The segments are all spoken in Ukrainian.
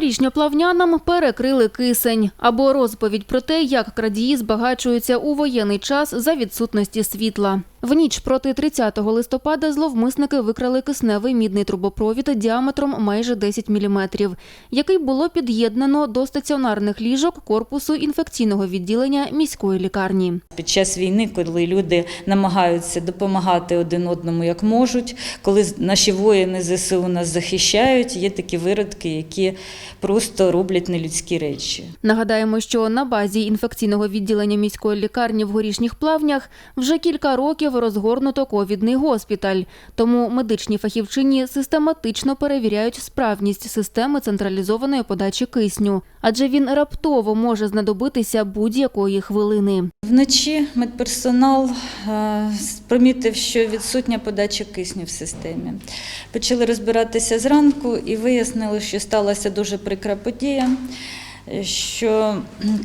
Горішньоплавнянам перекрили кисень або розповідь про те, як крадії збагачуються у воєнний час за відсутності світла. В ніч проти 30 листопада зловмисники викрали кисневий мідний трубопровід діаметром майже 10 мм, який було під'єднано до стаціонарних ліжок корпусу інфекційного відділення міської лікарні. Під час війни, коли люди намагаються допомагати один одному як можуть, коли наші воїни ЗСУ нас захищають, є такі виродки, які просто роблять нелюдські речі. Нагадаємо, що на базі інфекційного відділення міської лікарні в горішніх плавнях вже кілька років розгорнуто ковідний госпіталь. Тому медичні фахівчині систематично перевіряють справність системи централізованої подачі кисню, адже він раптово може знадобитися будь-якої хвилини. Вночі медперсонал е, помітив, що відсутня подача кисню в системі. Почали розбиратися зранку і вияснили, що сталася дуже прикра подія. Що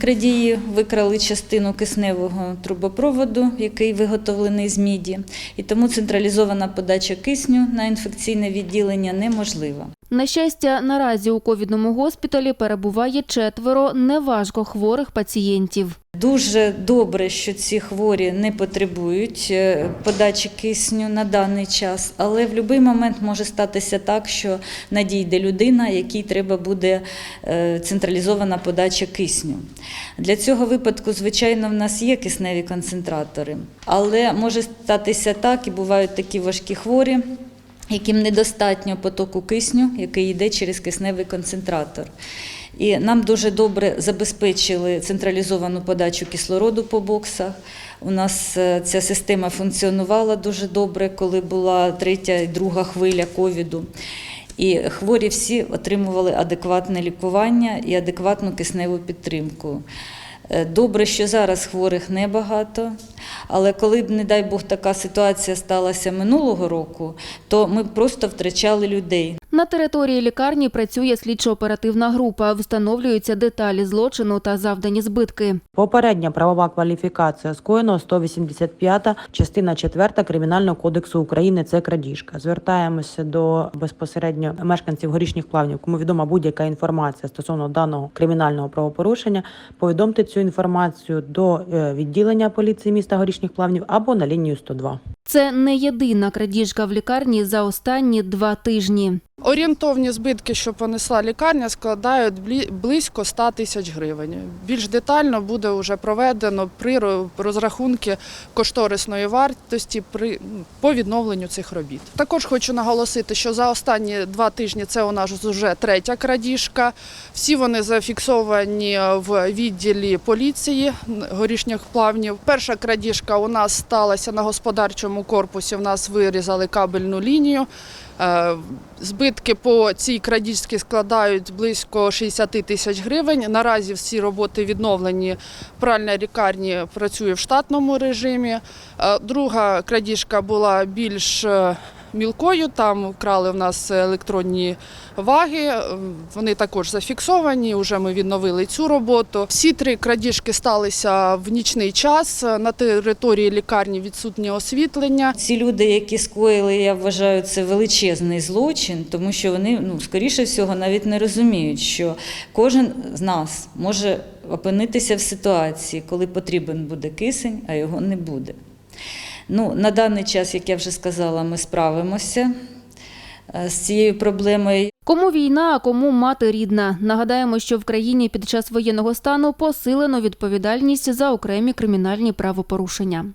крадії викрали частину кисневого трубопроводу, який виготовлений з міді, і тому централізована подача кисню на інфекційне відділення неможлива. На щастя, наразі у ковідному госпіталі перебуває четверо неважко хворих пацієнтів. Дуже добре, що ці хворі не потребують е, подачі кисню на даний час, але в будь-який момент може статися так, що надійде людина, якій треба буде е, централізована подача кисню. Для цього випадку, звичайно, в нас є кисневі концентратори, але може статися так, і бувають такі важкі хворі. Яким недостатньо потоку кисню, який йде через кисневий концентратор. І нам дуже добре забезпечили централізовану подачу кислороду по боксах. У нас е, ця система функціонувала дуже добре, коли була третя і друга хвиля ковіду. І хворі всі отримували адекватне лікування і адекватну кисневу підтримку. Е, Добре, що зараз хворих небагато, але коли б, не дай Бог, така ситуація сталася минулого року, то ми просто втрачали людей. На території лікарні працює слідчо-оперативна група, встановлюються деталі злочину та завдані збитки. Попередня правова кваліфікація скоєно 185 частина 4 Кримінального кодексу України. Це крадіжка. Звертаємося до безпосередньо мешканців горішніх плавнів, кому відома будь-яка інформація стосовно даного кримінального правопорушення. Повідомте цю інформацію до е, відділення поліції міста горішніх плавнів або на лінію 102. Це не єдина крадіжка в лікарні за останні два тижні. Орієнтовні збитки, що понесла лікарня, складають близько 100 тисяч гривень. Більш детально буде вже проведено при розрахунки кошторисної вартості при ну, по відновленню цих робіт. Також хочу наголосити, що за останні два тижні це у нас вже третя крадіжка. Всі вони зафіксовані в відділі поліції горішніх плавнів. Перша крадіжка у нас сталася на господарчому корпусі. в нас вирізали кабельну лінію. Е, Збитки по цій крадіжці складають близько 60 тисяч гривень. Наразі всі роботи відновлені. Пральна лікарні працює в штатному режимі. Е, Друга крадіжка була більш е, мілкою. Там вкрали в нас електронні ваги. Вони також зафіксовані. Вже ми відновили цю роботу. Всі три крадіжки сталися в нічний час. На території лікарні відсутнє освітлення. Ці люди, які скоїли, я вважаю, це величезний злочин, тому що вони, ну, скоріше всього, навіть не розуміють, що кожен з нас може опинитися в ситуації, коли потрібен буде кисень, а його не буде. Ну, на даний час, як я вже сказала, ми справимося е, з цією проблемою. Кому війна, а кому мати рідна. Нагадаємо, що в країні під час воєнного стану посилено відповідальність за окремі кримінальні правопорушення.